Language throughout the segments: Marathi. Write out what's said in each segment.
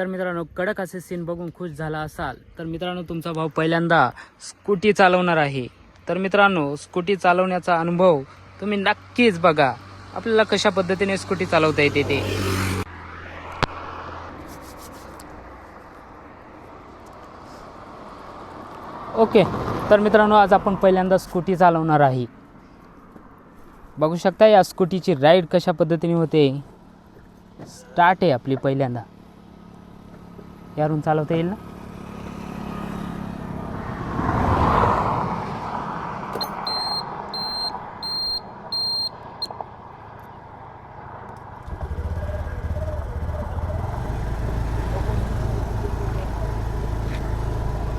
तर मित्रांनो कडक असे सीन बघून खुश झाला असाल तर मित्रांनो तुमचा भाऊ पहिल्यांदा स्कूटी चालवणार आहे. तर मित्रांनो स्कूटी चालवण्याचा अनुभव तुम्ही नक्कीच बघा. आपल्याला कशा पद्धतीने स्कूटी चालवता येते ते. ओके तर मित्रांनो आज आपण पहिल्यांदा स्कूटी चालवणार आहे. बघू शकता या स्कूटीची राईड कशा पद्धतीने होते. स्टार्ट आहे आपली पहिल्यांदा. यारून चालवता येईल ना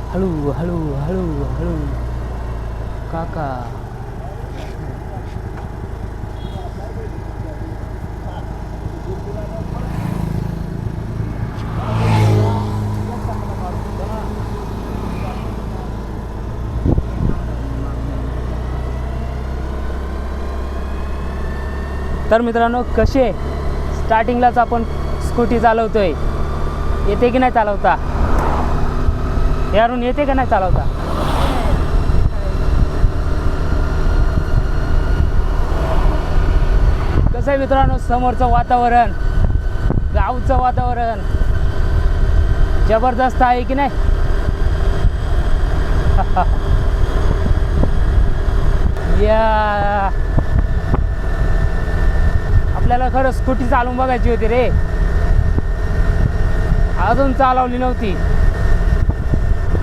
हळू हळू हळू हळू काका तर मित्रांनो कसे स्टार्टिंगलाच आपण स्कूटी चालवतोय? येते की नाही चालवता? यारून येते का नाही चालवता? कसं आहे मित्रांनो समोरचं वातावरण? गावचं वातावरण? जबरदस्त आहे की नाही? या! आपल्याला खरं स्कूटी चालवून बघायची होती रे. अजून चालवली नव्हती.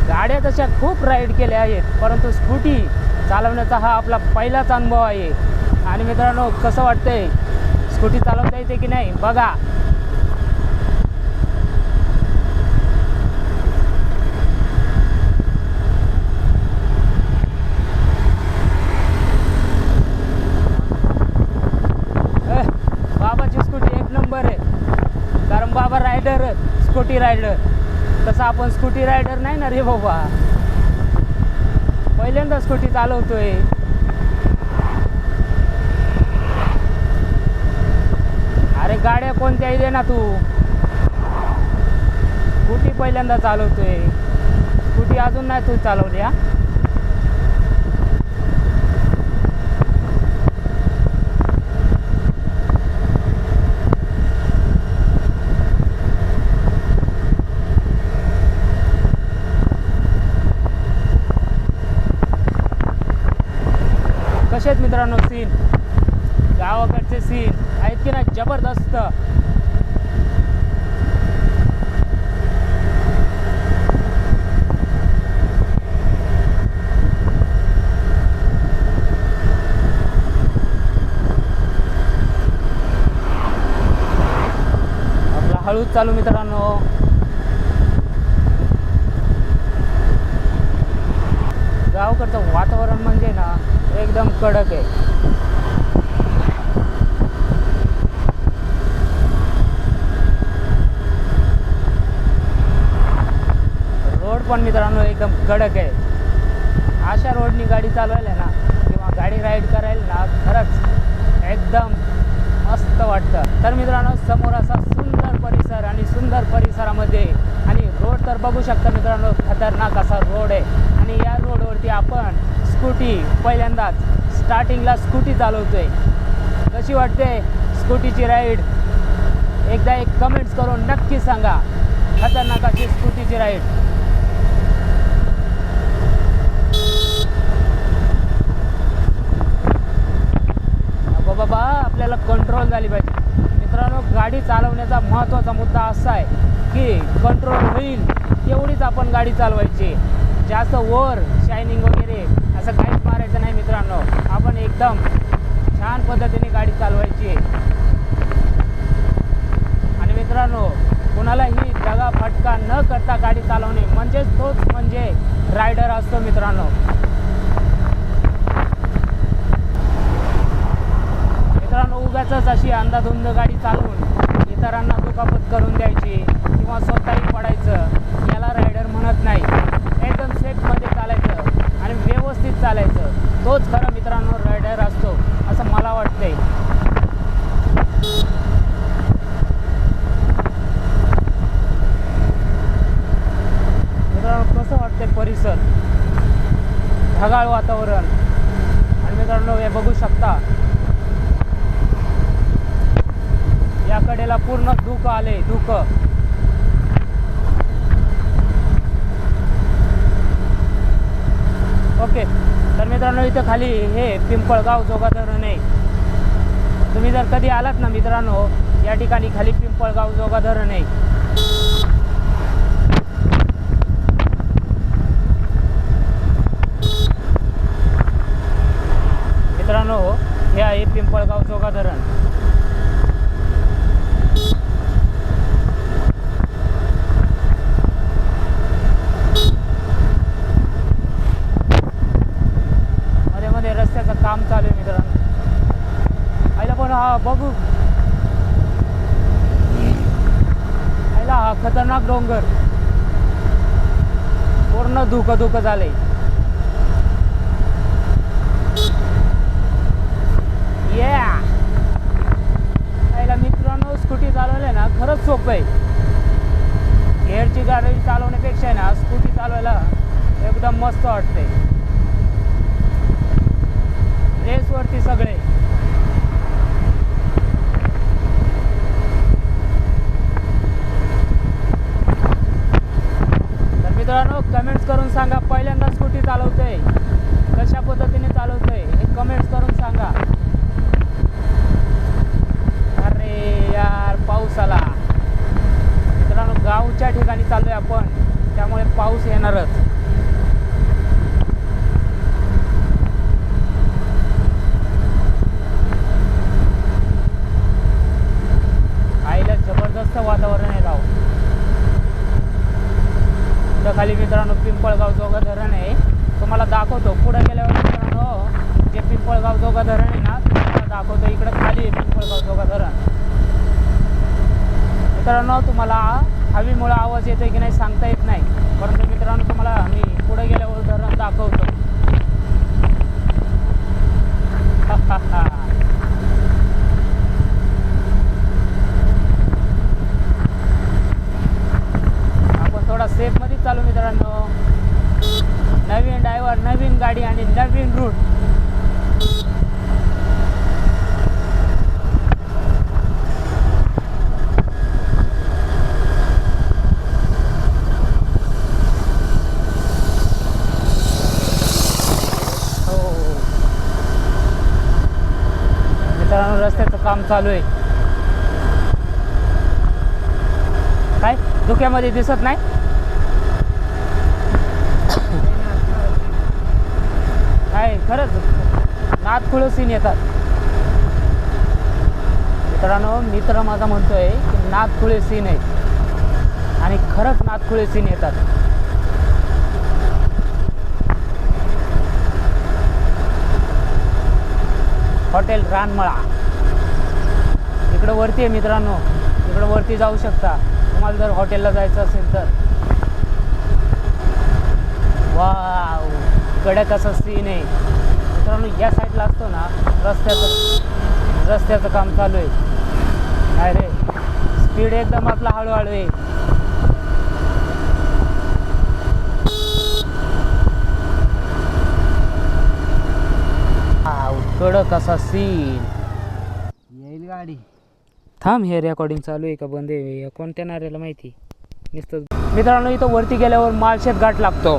गाड्या तशा खूप राईड केल्या आहेत परंतु स्कूटी चालवण्याचा हा आपला पहिलाच अनुभव आहे. आणि मित्रांनो कसं वाटतंय? स्कूटी चालवता येते की नाही? बघा eh, बाबाची स्कूटी एक नंबर आहे कारण बाबा रायडर स्कूटी रायडर तसं आपण स्कूटी रायडर नाही ना रे बाबा. पहिल्यांदा स्कूटी चालवतोय. अरे गाड्या कोणत्याही दे ना तू. स्कूटी पहिल्यांदा चालवतोय. स्कूटी अजून नाही तू चालवली हा? मित्रांनो सीन गावाकडचे सीन आहेत की नाही? जबरदस्त. आपला हळूच चालू मित्रांनो गावकडचं वातावरण म्हणजे ना एकदम कडक आहे. रोड पण मित्रांनो एकदम कडक आहे. अशा रोडनी गाडी चालवायला ना किंवा गाडी राईड करायला ना खरंच एकदम मस्त वाटतं. तर मित्रांनो समोर असा सुंदर परिसर आणि सुंदर परिसरामध्ये आणि रोड तर बघू शकता मित्रांनो खतरनाक असा रोड आहे. आणि या रोडवरती आपण स्कूटी पहिल्यांदाच स्टार्टिंगला स्कूटी चालवतोय. कशी वाटते स्कूटीची राईड एकदा एक कमेंट्स करून नक्की सांगा. खतरनाक अशी स्कूटीची राईड बाबा बाबा आपल्याला कंट्रोल झाली पाहिजे. मित्रांनो गाडी चालवण्याचा महत्त्वाचा मुद्दा असा आहे की कंट्रोल होईल तेवढीच आपण गाडी चालवायची. जास्त वर शायनिंग वगैरे असं काही नाही मित्रांनो. आपण एकदम छान पद्धतीने गाडी चालवायची आणि मित्रांनो कुणालाही दगा फटका न करता गाडी चालवणे म्हणजेच तोच म्हणजे रायडर असतो मित्रांनो. मित्रांनो उगाच अशी अंधाधुंद गाडी चालवून इतरांना दुखापत करून द्यायची किंवा स्वतःही पडायचं याला रायडर म्हणत नाही. एकदम सेफमध्ये चालायचं. आणि व्यवस्थित चालायचं. तोच खरं मित्रांनो रायडर असतो असं मला वाटतंय. मित्रांनो कसं वाटतंय परिसर? ढगाळ वातावरण. आणि मित्रांनो हे बघू शकता. या कडेला पूर्ण दुःख आले धुकं. इथं खाली हे पिंपळगाव जोगा धरण आहे. तुम्ही जर कधी आलात ना मित्रांनो या ठिकाणी खाली पिंपळगाव जोगा धरण आहे. मित्रांनो हे आहे पिंपळगाव जोगा धरण काम चालू आहे मित्रांनो. आईला पण हा बघू. आईला हा खतरनाक डोंगर. पूर्ण धुकं धुकं झालंय. Yeah! आईला मित्रांनो स्कूटी चालवले ना खरंच सोपं आहे. एअरची गाडी चालवण्यापेक्षा आहे ना स्कूटी चालवायला एकदम मस्त वाटते काम चालू आहे. काय? धुक्यामध्ये दिसत नाही? काय? खरंच. नात सीन येतात. मित्रांनो मित्र माझा म्हणतोय की नादखुळे सीन आहे. आणि खरंच नादखुळे सीन येतात. हॉटेल रानमळा. इकडं वरती आहे मित्रांनो. इकडं वरती जाऊ शकता. तुम्हाला जर हॉटेलला जायचं असेल तर. वा कडक असं सीन आहे. मित्रांनो या साईडला असतो ना रस्त्याचं रस्त्याचं काम चालू आहे. काय रे? स्पीड एकदम आपला हळूहळू आहे. कडक असा सीन येईल गाडी. थांब हे रेकॉर्डिंग चालू आहे का बंद आहे? कोणत्या नाऱ्याला माहिती? नुसतं मित्रांनो इथं वरती गेल्यावर माळशेत घाट लागतो.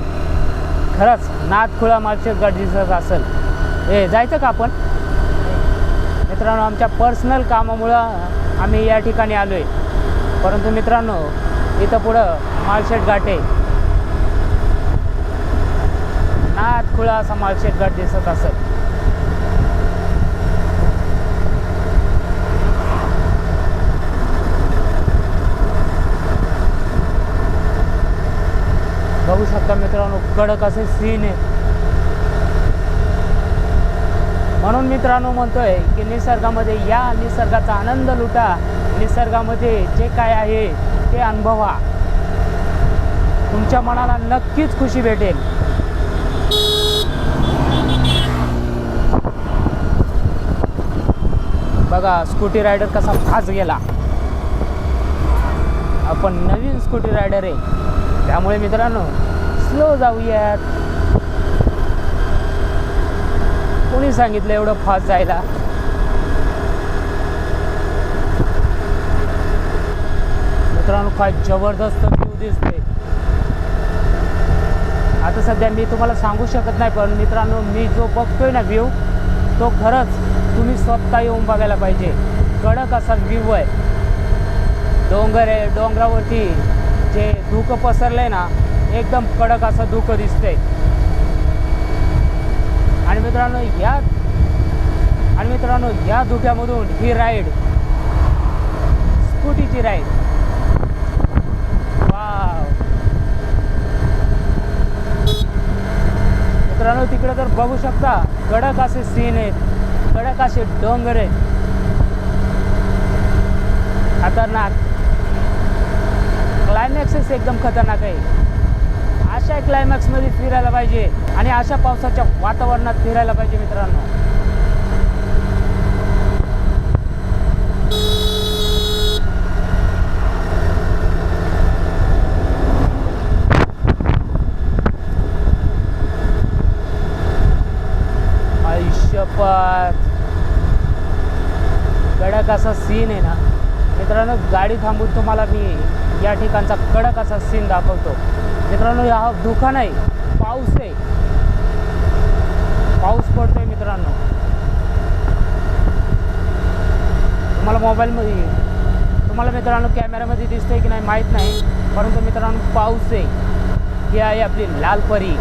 खरंच नादखुळा माळशेत घाट दिसत असेल. ए जायचं का आपण? मित्रांनो आमच्या पर्सनल कामामुळं आम्ही या ठिकाणी आलो आहे परंतु मित्रांनो इथं पुढं माळशेत घाट आहे. नादखुळा असा माळशेत घाट दिसत असेल. बघू शकता मित्रांनो कडक असे सीन आहे. म्हणून मित्रांनो म्हणतोय की निसर्गामध्ये या निसर्गाचा आनंद लुटा. निसर्गामध्ये जे काय आहे ते अनुभवा. तुमच्या मनाला नक्कीच खुशी भेटेल. बघा स्कूटी रायडर कसा फास गेला. आपण नवीन स्कूटी रायडर आहे. त्यामुळे मित्रांनो स्लो जाऊयात. कोणी सांगितलं एवढं फास्ट जायला? मित्रांनो काय जबरदस्त व्ह्यू दिसते आता सध्या मी तुम्हाला सांगू शकत नाही पण मित्रांनो मी जो बघतोय ना व्ह्यू तो खरंच तुम्ही स्वतः येऊन बघायला पाहिजे. कडक असा व्ह्यू आहे. डोंगर आहे डोंगरावरती धुकं धुकं आहे ना एकदम कडक असं धुकं दिसतंय. आणि मित्रांनो या आणि मित्रांनो या धुक्यामधून ही राईड स्कूटीची राईड वा मित्रांनो तिकडे तर बघू शकता कडक असे सीन आहेत कडक असे डोंगर आहेत. खतरनाक. क्लायमॅक्सच एकदम खतरनाक आहे. अशा क्लायमॅक्समध्ये फिरायला पाहिजे आणि अशा पावसाच्या वातावरणात फिरायला पाहिजे मित्रांनो. आयुष्यपत. कडक असा सीन आहे ना. मित्रांनो गाडी थांबून तुम्हाला मी या ठिकाणचा कडक असा सीन दाखवतो. मित्रांनो हा धुका नाही पाऊस. आहे पाऊस पडतोय मित्रांनो. तुम्हाला मोबाईलमध्ये तुम्हाला मित्रांनो कॅमेऱ्यामध्ये दिसतंय की नाही माहीत नाही परंतु मित्रांनो पाऊस. आहे ही आहे आपली लालपरी.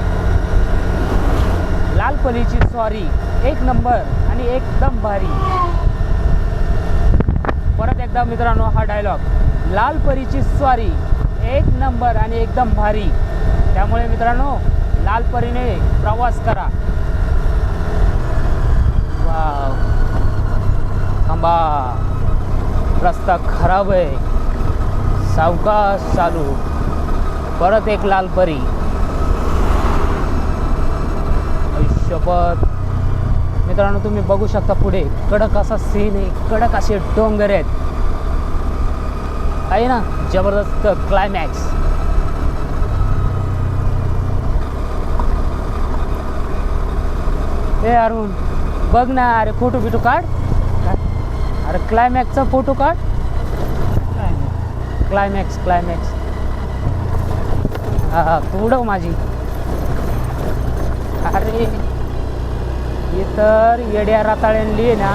लालपरीची सॉरी एक नंबर आणि एकदम भारी. परत एकदा मित्रांनो हा डायलॉग लाल परीची स्वारी एक नंबर आणि एकदम भारी. त्यामुळे मित्रांनो लाल परीने प्रवास करा. वाव. थांबा. रस्ता खराब आहे. सावकाश चालू. परत एक लाल परी. आयुष्यपत मित्रांनो तुम्ही बघू शकता पुढे. कडक असा सीन आहे. कडक असे डोंगर आहेत. आहे ना जबरदस्त क्लायमॅक्स ए अरुण बघ ना अरे फोटो बिटो काढ. अरे क्लायमॅक्सचा फोटो काढ. क्लायमॅक्स क्लायमॅक्स हा हा उडव माझी. अरे हे तर येड्या राताळ्यांली आहे ना.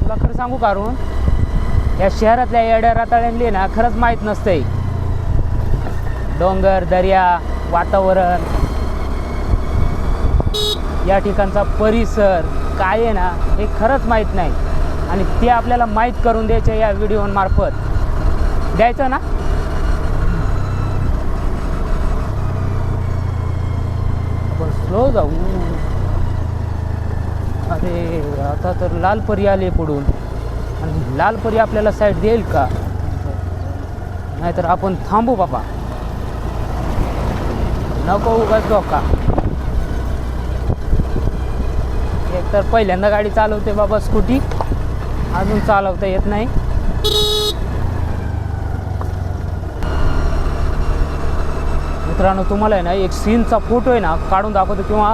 तुला खरं सांगू काढून या शहरातल्या येड्या राताळ्यांली ना खरंच माहीत नसतंय. डोंगर दर्या वातावरण या ठिकाणचा परिसर काय आहे ना हे खरंच माहीत नाही. आणि ते आपल्याला माहीत करून द्यायचं या व्हिडिओमार्फत. द्यायचं ना? आपण स्लो जाऊ. अरे आता तर लाल परी आले पुढून. आणि लाल परी आपल्याला साईड देईल का? नाहीतर आपण थांबू बाबा. नको उगाच धोका. एक तर पहिल्यांदा गाडी चालवते बाबा स्कूटी. अजून चालवता येत नाही. मित्रांनो तुम्हाला आहे ना एक सीनचा फोटो आहे ना काढून दाखवतो किंवा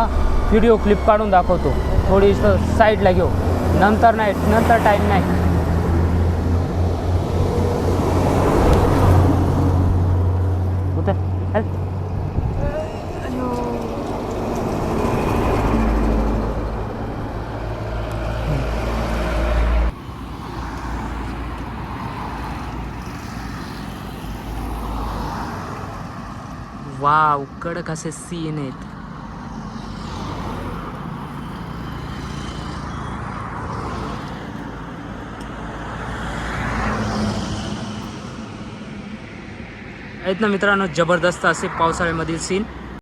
व्हिडिओ क्लिप काढून दाखवतो. थोडी साईडला घेऊ. नंतर नाही नंतर टाईम नाही. वाव कडक असे सीन आहेत आहेत ना मित्रांनो जबरदस्त असे पावसाळ्यामधील सीन